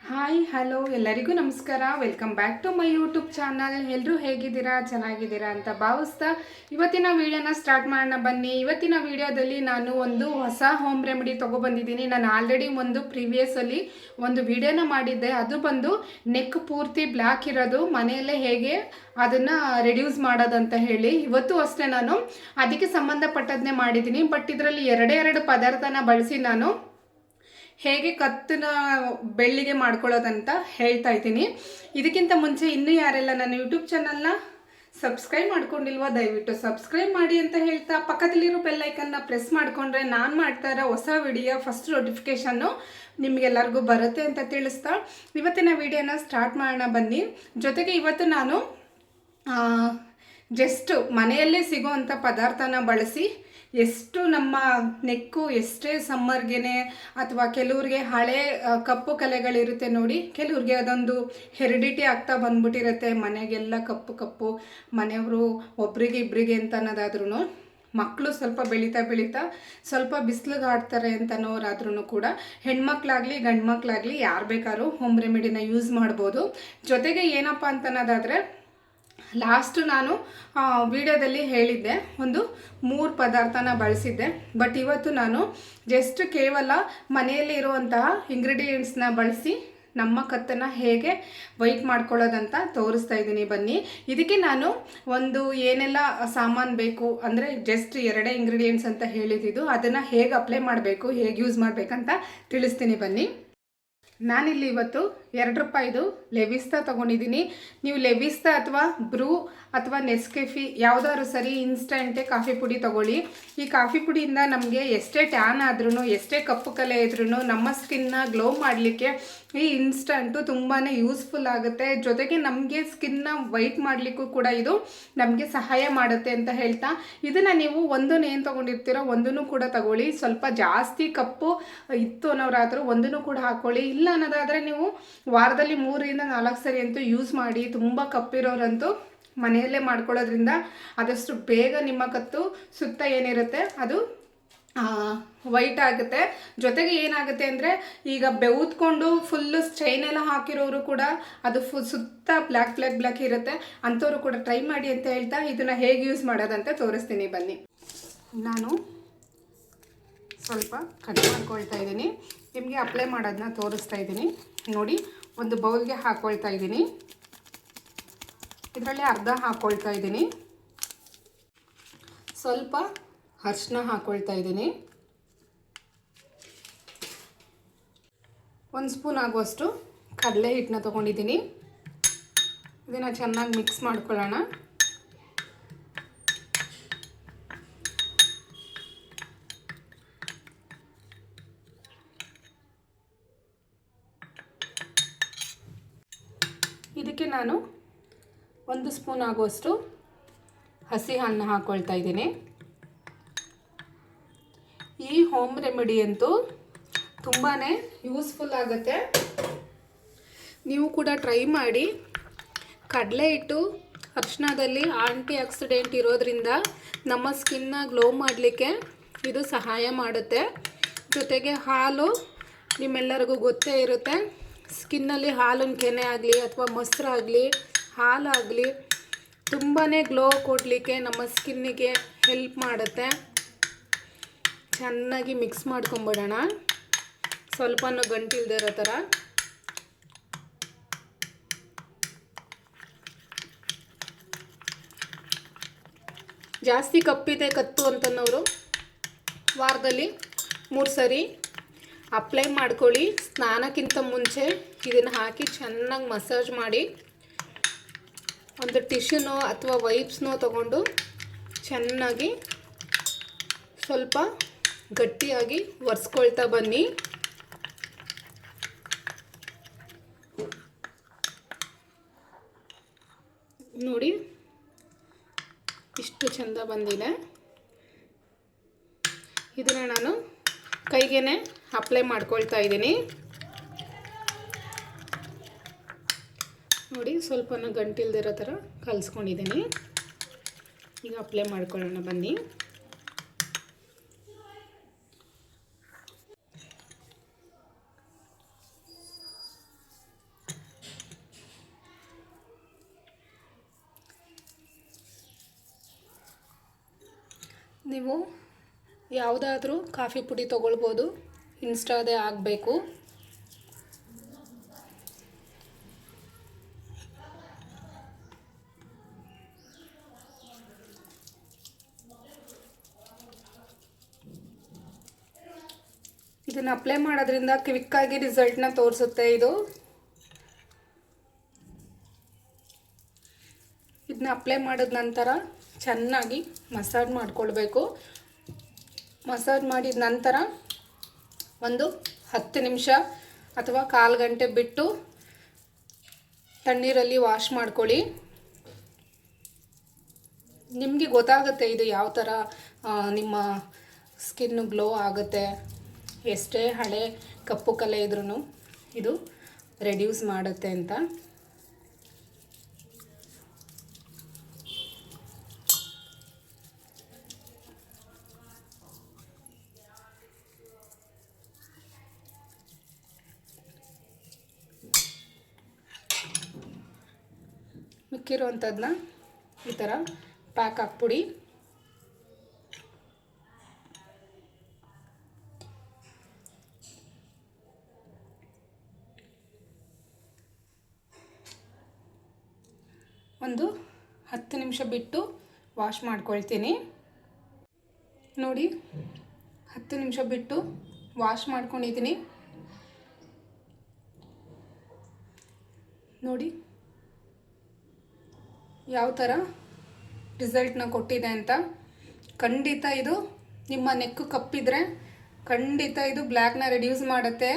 Hi, hello, ಎಲ್ಲರಿಗೂ ನಮಸ್ಕಾರ. Welcome back to my YouTube channel ಎಲ್ಲರೂ ಹೇಗಿದ್ದೀರಾ? ಚೆನ್ನಾಗಿದ್ದೀರಾ ಅಂತ ಭಾವಿಸ್ತಾ ಇವತ್ತಿನ ವಿಡಿಯೋನ ಸ್ಟಾರ್ಟ್ ಮಾಡೋಣ ಬನ್ನಿ. ಇವತ್ತಿನ ವಿಡಿಯೋದಲ್ಲಿ ನಾನು ಒಂದು ಹೊಸ ಹೋಮ್ ರೆಮಿಡಿ ತೊಗೊಬಂದಿದ್ದೀನಿ ನಾನು ಆಲ್ರೆಡಿ ಒಂದು ಪ್ರೀವಿಯಸಲ್ಲಿ ಒಂದು ವಿಡಿಯೋನ ಮಾಡಿದ್ದೆ. ಅದು ಬಂದು ನೆಕ್ ಪೂರ್ತಿ ಬ್ಲ್ಯಾಕ್ ಇರೋದು. ಮನೆಯಲ್ಲೇ ಹೇಗೆ ಅದನ್ನು ರೆಡ್ಯೂಸ್ ಮಾಡೋದಂತ ಹೇಳಿ. ಇವತ್ತು ಅಷ್ಟೇ ನಾನು ಅದಕ್ಕೆ ಸಂಬಂಧಪಟ್ಟದನ್ನೇ ಮಾಡಿದ್ದೀನಿ. ಬಟ್ ಇದರಲ್ಲಿ ಎರಡೇ ಎರಡು ಪದಾರ್ಥನ ಬಳಸಿ ನಾನು ಹೇಗೆ ಕತ್ತನ ಬೆಳ್ಳಿಗೆ ಮಾಡ್ಕೊಳ್ಳೋದಂತ ಹೇಳ್ತಾ ಇದ್ದೀನಿ. ಇದಕ್ಕಿಂತ ಮುಂಚೆ ಇನ್ನೂ ಯಾರೆಲ್ಲ ನನ್ನ ಯೂಟ್ಯೂಬ್ ಚಾನಲ್ನ ಸಬ್ಸ್ಕ್ರೈಬ್ ಮಾಡ್ಕೊಂಡಿಲ್ವಾ, ದಯವಿಟ್ಟು ಸಬ್ಸ್ಕ್ರೈಬ್ ಮಾಡಿ ಅಂತ ಹೇಳ್ತಾ ಪಕ್ಕದಲ್ಲಿರೋ ಬೆಲ್ಲೈಕನ್ನ ಪ್ರೆಸ್ ಮಾಡಿಕೊಂಡ್ರೆ ನಾನು ಮಾಡ್ತಾ ಇರೋ ಹೊಸ ವಿಡಿಯೋ ಫಸ್ಟ್ ನೋಟಿಫಿಕೇಷನ್ನು ನಿಮಗೆಲ್ಲರಿಗೂ ಬರುತ್ತೆ ಅಂತ ತಿಳಿಸ್ತಾ ಇವತ್ತಿನ ವಿಡಿಯೋನ ಸ್ಟಾರ್ಟ್ ಮಾಡೋಣ ಬನ್ನಿ. ಜೊತೆಗೆ ಇವತ್ತು ನಾನು ಜಸ್ಟ್ ಮನೆಯಲ್ಲೇ ಸಿಗೋವಂಥ ಪದಾರ್ಥನ ಬಳಸಿ ಎಷ್ಟು ನಮ್ಮ ನೆಕ್ಕು ಎಷ್ಟೇ ಸಮ್ಮರ್ಗೆನೆ ಅಥವಾ ಕೆಲವ್ರಿಗೆ ಹಳೆ ಕಪ್ಪು ಕಲೆಗಳಿರುತ್ತೆ ನೋಡಿ, ಕೆಲವ್ರಿಗೆ ಅದೊಂದು ಹೆರಿಡಿಟಿ ಆಗ್ತಾ ಬಂದ್ಬಿಟ್ಟಿರುತ್ತೆ. ಮನೆಗೆಲ್ಲ ಕಪ್ಪು ಕಪ್ಪು, ಮನೆಯವರು ಒಬ್ರಿಗೆ ಇಬ್ಬರಿಗೆ ಅಂತ ಅನ್ನೋದಾದ್ರೂ ಮಕ್ಕಳು ಸ್ವಲ್ಪ ಬೆಳೀತಾ ಬೆಳೀತಾ ಸ್ವಲ್ಪ ಬಿಸಿಲಿಗೆ ಆಡ್ತಾರೆ ಅಂತನೋರಾದ್ರೂ ಕೂಡ ಹೆಣ್ಮಕ್ಳಾಗಲಿ ಗಂಡು ಮಕ್ಕಳಾಗಲಿ ಯಾರು ಬೇಕಾದ್ರೂ ಹೋಮ್ ರೆಮಿಡಿನ ಯೂಸ್ ಮಾಡ್ಬೋದು. ಜೊತೆಗೆ ಏನಪ್ಪ ಅಂತನ್ನೋದಾದರೆ ಲಾಸ್ಟು ನಾನು ವಿಡಿಯೋದಲ್ಲಿ ಹೇಳಿದ್ದೆ, ಒಂದು ಮೂರು ಪದಾರ್ಥನ ಬಳಸಿದ್ದೆ. ಬಟ್ ಇವತ್ತು ನಾನು ಜಸ್ಟ್ ಕೇವಲ ಮನೆಯಲ್ಲಿ ಇರುವಂತಹ ಇಂಗ್ರೀಡಿಯೆಂಟ್ಸ್ನ ಬಳಸಿ ನಮ್ಮ ಕತ್ತನ್ನು ಹೇಗೆ ವೈಟ್ ಮಾಡ್ಕೊಳ್ಳೋದಂತ ತೋರಿಸ್ತಾ ಇದ್ದೀನಿ ಬನ್ನಿ. ಇದಕ್ಕೆ ನಾನು ಒಂದು ಏನೆಲ್ಲ ಸಾಮಾನು ಬೇಕು, ಅಂದರೆ ಜಸ್ಟ್ ಎರಡೇ ಇಂಗ್ರೀಡಿಯೆಂಟ್ಸ್ ಅಂತ ಹೇಳಿದ್ದು, ಅದನ್ನು ಹೇಗೆ ಅಪ್ಲೈ ಮಾಡಬೇಕು, ಹೇಗೆ ಯೂಸ್ ಮಾಡಬೇಕಂತ ತಿಳಿಸ್ತೀನಿ ಬನ್ನಿ. ನಾನಿಲ್ಲಿ ಇವತ್ತು ಎರಡು ರೂಪಾಯಿದು ಲೆವಿಸ್ತಾ ತೊಗೊಂಡಿದ್ದೀನಿ ನೀವು ಲೆವಿಸ್ತಾ ಅಥವಾ ಬ್ರೂ ಅಥವಾ ನೆಸ್ಕೆಫಿ ಯಾವುದಾದ್ರು ಸರಿ ಇನ್ಸ್ಟಂಟೇ ಕಾಫಿ ಪುಡಿ ತೊಗೊಳ್ಳಿ. ಈ ಕಾಫಿ ಪುಡಿಯಿಂದ ನಮಗೆ ಎಷ್ಟೇ ಟ್ಯಾನ್ ಆದ್ರೂ ಎಷ್ಟೇ ಕಪ್ಪು ಕಲೆ ಇದ್ರೂ ನಮ್ಮ ಸ್ಕಿನ್ನ ಗ್ಲೋ ಮಾಡಲಿಕ್ಕೆ ಈ ಇನ್ಸ್ಟಂಟು ತುಂಬಾ ಯೂಸ್ಫುಲ್ ಆಗುತ್ತೆ. ಜೊತೆಗೆ ನಮಗೆ ಸ್ಕಿನ್ನ ವೈಟ್ ಮಾಡಲಿಕ್ಕೂ ಕೂಡ ಇದು ನಮಗೆ ಸಹಾಯ ಮಾಡುತ್ತೆ ಅಂತ ಹೇಳ್ತಾ. ಇದನ್ನು ನೀವು ಒಂದನ್ನು ಏನು ತೊಗೊಂಡಿರ್ತೀರೋ ಒಂದನ್ನು ಕೂಡ ತಗೊಳ್ಳಿ. ಸ್ವಲ್ಪ ಜಾಸ್ತಿ ಕಪ್ಪು ಇತ್ತು ಅನ್ನೋರಾದರೂ ಒಂದನ್ನು ಕೂಡ ಹಾಕ್ಕೊಳ್ಳಿ ಇಲ್ಲ ಅನ್ನೋದಾದರೆ ನೀವು ವಾರದಲ್ಲಿ ಮೂರರಿಂದ ನಾಲ್ಕು ಸರಿ ಅಂತೂ ಯೂಸ್ ಮಾಡಿ ತುಂಬ ಕಪ್ಪಿರೋರಂತೂ ಮನೆಯಲ್ಲೇ ಮಾಡ್ಕೊಳ್ಳೋದ್ರಿಂದ ಆದಷ್ಟು ಬೇಗ ನಿಮ್ಮ ಕತ್ತು ಸುತ್ತ ಏನಿರುತ್ತೆ ಅದು ವೈಟ್ ಆಗುತ್ತೆ. ಜೊತೆಗೆ ಏನಾಗುತ್ತೆ ಅಂದರೆ ಈಗ ಬೆವುತ್ಕೊಂಡು ಫುಲ್ಲು ಸ್ಟೈನ್ ಎಲ್ಲ ಹಾಕಿರೋರು ಕೂಡ ಅದು ಫು ಸುತ್ತ ಬ್ಲ್ಯಾಕ್ ಬ್ಲ್ಯಾಕ್ ಬ್ಲ್ಯಾಕ್ ಇರುತ್ತೆ. ಅಂಥವ್ರು ಕೂಡ ಟ್ರೈ ಮಾಡಿ ಅಂತ ಹೇಳ್ತಾ ಇದನ್ನು ಹೇಗೆ ಯೂಸ್ ಮಾಡೋದಂತ ತೋರಿಸ್ತೀನಿ ಬನ್ನಿ. ನಾನು ಸ್ವಲ್ಪ ಕಟ್ ಮಾಡ್ಕೊಳ್ತಾ ಇದ್ದೀನಿ. ನಿಮಗೆ ಅಪ್ಲೈ ಮಾಡೋದನ್ನ ತೋರಿಸ್ತಾ ಇದ್ದೀನಿ. ನೋಡಿ, ಒಂದು ಬೌಲ್ಗೆ ಹಾಕ್ಕೊಳ್ತಾ ಇದ್ದೀನಿ. ಇದರಲ್ಲಿ ಅರ್ಧ ಹಾಕ್ಕೊಳ್ತಾ ಇದ್ದೀನಿ. ಸ್ವಲ್ಪ ಅರ್ಶಿನ ಹಾಕ್ಕೊಳ್ತಾ ಇದ್ದೀನಿ. ಒಂದು ಸ್ಪೂನ್ ಆಗುವಷ್ಟು ಕಡಲೆ ಹಿಟ್ಟನ್ನ ತೊಗೊಂಡಿದ್ದೀನಿ. ಇದನ್ನು ಚೆನ್ನಾಗಿ ಮಿಕ್ಸ್ ಮಾಡ್ಕೊಳ್ಳೋಣ. ಇದಕ್ಕೆ ನಾನು ಒಂದು ಸ್ಪೂನ್ ಆಗುವಷ್ಟು ಹಸಿ ಹಾಲನ್ನ ಹಾಕ್ಕೊಳ್ತಾ ಇದ್ದೀನಿ. ಈ ಹೋಮ್ ರೆಮಿಡಿ ಅಂತೂ ತುಂಬಾ ಯೂಸ್ಫುಲ್ ಆಗುತ್ತೆ. ನೀವು ಕೂಡ ಟ್ರೈ ಮಾಡಿ. ಕಡಲೆ ಹಿಟ್ಟು ಅರ್ಶನದಲ್ಲಿ ಆಂಟಿ ಆಕ್ಸಿಡೆಂಟ್ ಇರೋದ್ರಿಂದ ನಮ್ಮ ಸ್ಕಿನ್ನ ಗ್ಲೋ ಮಾಡಲಿಕ್ಕೆ ಇದು ಸಹಾಯ ಮಾಡುತ್ತೆ. ಜೊತೆಗೆ ಹಾಲು ನಿಮ್ಮೆಲ್ಲರಿಗೂ ಗೊತ್ತೇ ಇರುತ್ತೆ. ಸ್ಕಿನ್ನಲ್ಲಿ ಹಾಲಿನ ಕೆನೆ ಆಗಲಿ ಅಥವಾ ಮೊಸರಾಗಲಿ ಹಾಲಾಗಲಿ ತುಂಬಾ ಗ್ಲೋ ಕೊಡಲಿಕ್ಕೆ ನಮ್ಮ ಸ್ಕಿನ್ನಿಗೆ ಹೆಲ್ಪ್ ಮಾಡುತ್ತೆ. ಚೆನ್ನಾಗಿ ಮಿಕ್ಸ್ ಮಾಡ್ಕೊಂಬಿಡೋಣ. ಸ್ವಲ್ಪನೂ ಗಂಟಿಲ್ದೇ ಇರೋ ಥರ. ಜಾಸ್ತಿ ಕಪ್ಪಿದೆ ಕತ್ತು ಅಂತನವರು ವಾರದಲ್ಲಿ ಮೂರು ಸರಿ. ಅಪ್ಲೈ ಮಾಡ್ಕೊಳ್ಳಿ. ಸ್ನಾನಕ್ಕಿಂತ ಮುಂಚೆ ಇದನ್ನು ಹಾಕಿ ಚೆನ್ನಾಗಿ ಮಸಾಜ್ ಮಾಡಿ. ಒಂದು ಟಿಶ್ಯೂನೋ ಅಥವಾ ವೈಪ್ಸ್ನೋ ತಗೊಂಡು ಚೆನ್ನಾಗಿ ಸ್ವಲ್ಪ ಗಟ್ಟಿಯಾಗಿ ಒರೆಸ್ಕೊಳ್ತಾ ಬನ್ನಿ. ನೋಡಿ, ಇಷ್ಟು ಚಂದ ಬಂದಿದೆ. ಇದನ್ನು ನಾನು ಕೈಗೇನೆ ಅಪ್ಲೈ ಮಾಡ್ಕೊಳ್ತಾ ಇದ್ದೀನಿ. ನೋಡಿ, ಸ್ವಲ್ಪನ ಗಂಟಿಲ್ದಿರೋ ಥರ ಕಲಿಸ್ಕೊಂಡಿದ್ದೀನಿ. ಈಗ ಅಪ್ಲೈ ಮಾಡ್ಕೊಳ್ಳೋಣ ಬನ್ನಿ. ನೀವು ಯಾವುದಾದ್ರೂ ಕಾಫಿ ಪುಡಿ ತೊಗೊಳ್ಬೋದು. ಇನ್ಸ್ಟಾದೇ ಆಗಬೇಕು. ಇದನ್ನು ಅಪ್ಲೈ ಮಾಡೋದ್ರಿಂದ ಕ್ವಿಕ್ಕಾಗಿ ರಿಸಲ್ಟ್ನ ತೋರಿಸುತ್ತೆ ಇದು. ಇದನ್ನ ಅಪ್ಲೈ ಮಾಡಿದ ನಂತರ ಚೆನ್ನಾಗಿ ಮಸಾಜ್ ಮಾಡಿಕೊಳ್ಬೇಕು. ಮಸಾಜ್ ಮಾಡಿದ ನಂತರ ಒಂದು ಹತ್ತು ನಿಮಿಷ ಅಥವಾ ಕಾಲು ಗಂಟೆ ಬಿಟ್ಟು ತಣ್ಣೀರಲ್ಲಿ ವಾಶ್ ಮಾಡ್ಕೊಳ್ಳಿ. ನಿಮಗೆ ಗೊತ್ತಾಗುತ್ತೆ ಇದು ಯಾವ ಥರ ನಿಮ್ಮ ಸ್ಕಿನ್ನು ಗ್ಲೋ ಆಗುತ್ತೆ, ಎಷ್ಟೇ ಹಳೆ ಕಪ್ಪು ಕಲೆ ಇದ್ರೂ ಇದು ರೆಡ್ಯೂಸ್ ಮಾಡುತ್ತೆ ಅಂತ. ಮಿಕ್ಕಿರುವಂಥದ್ದನ್ನ ಈ ಥರ ಪ್ಯಾಕ್ ಹಾಕ್ಬಿಡಿ. ಒಂದು ಹತ್ತು ನಿಮಿಷ ಬಿಟ್ಟು ವಾಶ್ ಮಾಡ್ಕೊಳ್ತೀನಿ. ನೋಡಿ, ಹತ್ತು ನಿಮಿಷ ಬಿಟ್ಟು ವಾಶ್ ಮಾಡ್ಕೊಂಡಿದ್ದೀನಿ ನೋಡಿ ಯಾವ ಥರ ರಿಸಲ್ಟ್ನ ಕೊಟ್ಟಿದೆ ಅಂತ. ಖಂಡಿತ ಇದು ನಿಮ್ಮ ನೆಕ್ಕು ಕಪ್ಪಿದ್ರೆ ಖಂಡಿತ ಇದು ಬ್ಲ್ಯಾಕ್ನ ರೆಡ್ಯೂಸ್ ಮಾಡುತ್ತೆ.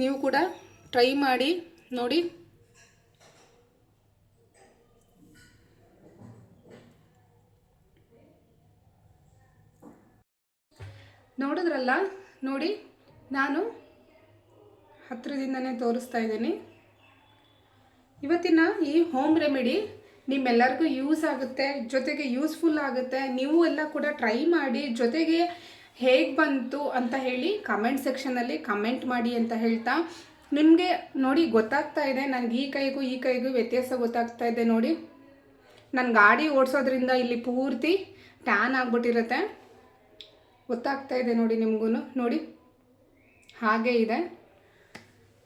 ನೀವು ಕೂಡ ಟ್ರೈ ಮಾಡಿ, ನೋಡಿ. ನೋಡಿದ್ರಲ್ಲ? ನೋಡಿ, ನಾನು ಹತ್ತಿರದಿಂದನೇ ತೋರಿಸ್ತಾ ಇದ್ದೀನಿ. ಇವತ್ತಿನ ಈ ಹೋಮ್ ರೆಮಿಡಿ ನಿಮ್ಮೆಲ್ಲರಿಗೂ ಯೂಸ್ ಆಗುತ್ತೆ, ಜೊತೆಗೆ ಯೂಸ್ಫುಲ್ ಆಗುತ್ತೆ. ನೀವು ಎಲ್ಲ ಕೂಡ ಟ್ರೈ ಮಾಡಿ, ಜೊತೆಗೆ ಹೇಗೆ ಬಂತು ಅಂತ ಹೇಳಿ ಕಮೆಂಟ್ ಸೆಕ್ಷನಲ್ಲಿ ಕಮೆಂಟ್ ಮಾಡಿ ಅಂತ ಹೇಳ್ತಾ. ನಿಮಗೆ ನೋಡಿ ಗೊತ್ತಾಗ್ತಾ ಇದೆ, ನನಗೆ ಈ ಕೈಗೂ ಈ ಕೈಗೂ ವ್ಯತ್ಯಾಸ ಗೊತ್ತಾಗ್ತಾ ಇದೆ ನೋಡಿ. ನಾನು ಗಾಡಿ ಓಡಿಸೋದ್ರಿಂದ ಇಲ್ಲಿ ಪೂರ್ತಿ ಟ್ಯಾನ್ ಆಗಿಬಿಟ್ಟಿರುತ್ತೆ. ಗೊತ್ತಾಗ್ತಾ ಇದೆ ನೋಡಿ ನಿಮಗೂ ನೋಡಿ. ಹಾಗೆ ಇದೆ.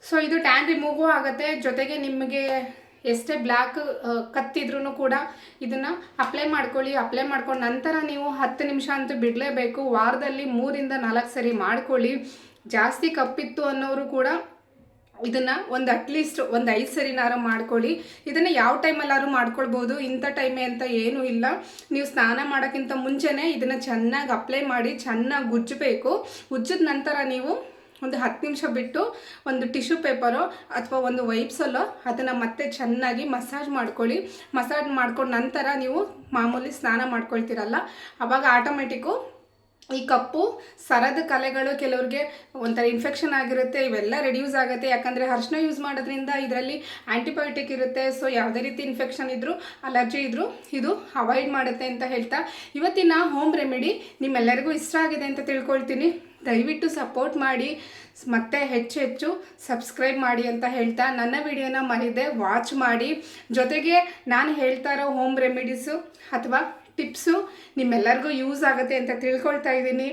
ಸೊ ಇದು ಟ್ಯಾನ್ ರಿಮೂವು ಆಗುತ್ತೆ, ಜೊತೆಗೆ ನಿಮಗೆ ಎಷ್ಟೇ ಬ್ಲ್ಯಾಕ್ ಕತ್ತಿದ್ರೂ ಕೂಡ ಇದನ್ನು ಅಪ್ಲೈ ಮಾಡ್ಕೊಳ್ಳಿ, ಅಪ್ಲೈ ಮಾಡ್ಕೊಂಡು ನಂತರ ನೀವು ಹತ್ತು ನಿಮಿಷ ಅಂತೂ ಬಿಡಲೇಬೇಕು. ವಾರದಲ್ಲಿ ಮೂರಿಂದ ನಾಲ್ಕು ಸರಿ ಮಾಡ್ಕೊಳ್ಳಿ. ಜಾಸ್ತಿ ಕಪ್ಪಿತ್ತು ಅನ್ನೋರು ಕೂಡ ಇದನ್ನು ಒಂದು ಅಟ್ಲೀಸ್ಟ್ ಒಂದು ಐದು ಸರಿನಾರು ಮಾಡ್ಕೊಳ್ಳಿ. ಇದನ್ನು ಯಾವ ಟೈಮಲ್ಲಾದ್ರೂ ಮಾಡ್ಕೊಳ್ಬೋದು, ಇಂಥ ಟೈಮೇ ಅಂತ ಏನೂ ಇಲ್ಲ. ನೀವು ಸ್ನಾನ ಮಾಡೋಕ್ಕಿಂತ ಮುಂಚೆನೇ ಇದನ್ನು ಚೆನ್ನಾಗಿ ಅಪ್ಲೈ ಮಾಡಿ, ಚೆನ್ನಾಗಿ ಉಜ್ಜಬೇಕು. ಉಜ್ಜಿದ ನಂತರ ನೀವು ಒಂದು ಹತ್ತು ನಿಮಿಷ ಬಿಟ್ಟು ಒಂದು ಟಿಶ್ಯೂ ಪೇಪರೋ ಅಥವಾ ಒಂದು ವೈಪ್ಸಲ್ಲೋ ಅದನ್ನು ಮತ್ತೆ ಚೆನ್ನಾಗಿ ಮಸಾಜ್ ಮಾಡ್ಕೊಳ್ಳಿ. ಮಸಾಜ್ ಮಾಡ್ಕೊಂಡು ನಂತರ ನೀವು ಮಾಮೂಲಿ ಸ್ನಾನ ಮಾಡ್ಕೊಳ್ತೀರಲ್ಲ? ಆವಾಗ ಆಟೋಮೆಟಿಕ್ಕು ಈ ಕಪ್ಪು, ಸರದ ಕಲೆಗಳು ಕೆಲವ್ರಿಗೆ ಒಂಥರ ಇನ್ಫೆಕ್ಷನ್ ಆಗಿರುತ್ತೆ, ಇವೆಲ್ಲ ರೆಡ್ಯೂಸ್ ಆಗುತ್ತೆ. ಯಾಕಂದರೆ ಅರ್ಶಿನ ಯೂಸ್ ಮಾಡೋದ್ರಿಂದ ಇದರಲ್ಲಿ ಆ್ಯಂಟಿಬಯೋಟಿಕ್ ಇರುತ್ತೆ. ಸೊ ಯಾವುದೇ ರೀತಿ ಇನ್ಫೆಕ್ಷನ್ ಇದ್ದರೂ ಅಲರ್ಜಿ ಇದ್ದರೂ ಇದು ಅವಾಯ್ಡ್ ಮಾಡುತ್ತೆ ಅಂತ ಹೇಳ್ತಾ. ಇವತ್ತಿನ ಹೋಮ್ ರೆಮಿಡಿ ನಿಮ್ಮೆಲ್ಲರಿಗೂ ಇಷ್ಟ ಆಗಿದೆ ಅಂತ ತಿಳ್ಕೊಳ್ತೀನಿ. ದಯವಿಟ್ಟು ಸಪೋರ್ಟ್ ಮಾಡಿ ಮತ್ತೆ ಹೆಚ್ಚು ಹೆಚ್ಚು ಸಬ್ಸ್ಕ್ರೈಬ್ ಮಾಡಿ ಅಂತ ಹೇಳ್ತಾ ನನ್ನ ವಿಡಿಯೋನ ಮರಿದೆ ವಾಚ್ ಮಾಡಿ. ಜೊತೆಗೆ ನಾನು ಹೇಳ್ತಾ ಇರೋ ಹೋಮ್ ರೆಮಿಡೀಸು ಅಥವಾ ಟಿಪ್ಸು ನಿಮ್ಮೆಲ್ಲರಿಗೂ ಯೂಸ್ ಆಗುತ್ತೆ ಅಂತ ತಿಳ್ಕೊಳ್ತಾ ಇದ್ದೀನಿ.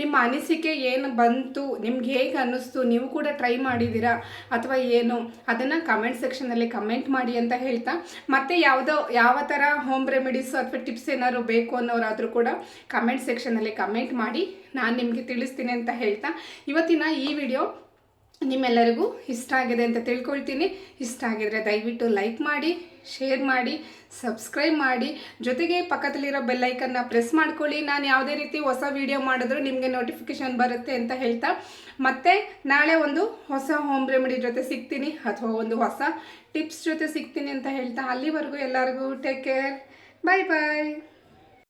ನಿಮ್ಮ ಅನಿಸಿಕೆ ಏನು ಬಂತು, ನಿಮ್ಗೆ ಹೇಗೆ ಅನ್ನಿಸ್ತು, ನೀವು ಕೂಡ ಟ್ರೈ ಮಾಡಿದ್ದೀರಾ ಅಥವಾ ಏನು, ಅದನ್ನು ಕಮೆಂಟ್ ಸೆಕ್ಷನಲ್ಲಿ ಕಮೆಂಟ್ ಮಾಡಿ ಅಂತ ಹೇಳ್ತಾ. ಮತ್ತೆ ಯಾವುದೋ, ಯಾವ ಥರ ಹೋಮ್ ರೆಮಿಡೀಸು ಅಥವಾ ಟಿಪ್ಸ್ ಏನಾದ್ರು ಬೇಕು ಅನ್ನೋರಾದರೂ ಕೂಡ ಕಮೆಂಟ್ ಸೆಕ್ಷನಲ್ಲಿ ಕಮೆಂಟ್ ಮಾಡಿ, ನಾನು ನಿಮಗೆ ತಿಳಿಸ್ತೀನಿ ಅಂತ ಹೇಳ್ತಾ. ಇವತ್ತಿನ ಈ ವಿಡಿಯೋ ನಿಮ್ಮೆಲ್ಲರಿಗೂ ಇಷ್ಟ ಆಗಿದೆ ಅಂತ ತಿಳ್ಕೊಳ್ತೀನಿ. ಇಷ್ಟ ಆಗಿದ್ರೆ ದಯವಿಟ್ಟು ಲೈಕ್ ಮಾಡಿ ಶೇರ್ ಮಾಡಿ ಸಬ್ಸ್ಕ್ರೈಬ್ ಮಾಡಿ. ಜೊತೆಗೆ ಪಕ್ಕದಲ್ಲಿರೋ ಬೆಲ್ಲೈಕನ್ನ ಪ್ರೆಸ್ ಮಾಡ್ಕೊಳ್ಳಿ. ನಾನು ಯಾವುದೇ ರೀತಿ ಹೊಸ ವಿಡಿಯೋ ಮಾಡಿದ್ರು ನಿಮಗೆ ನೋಟಿಫಿಕೇಶನ್ ಬರುತ್ತೆ ಅಂತ ಹೇಳ್ತಾ. ಮತ್ತೆ ನಾಳೆ ಒಂದು ಹೊಸ ಹೋಮ್ ರೆಮಿಡಿ ಜೊತೆ ಸಿಗ್ತೀನಿ. ಅಥವಾ ಒಂದು ಹೊಸ ಟಿಪ್ಸ್ ಜೊತೆ ಸಿಗ್ತೀನಿ ಅಂತ ಹೇಳ್ತಾ. ಅಲ್ಲಿವರೆಗೂ ಎಲ್ಲರಿಗೂ ಟೇಕ್ ಕೇರ್ ಬಾಯ್ ಬಾಯ್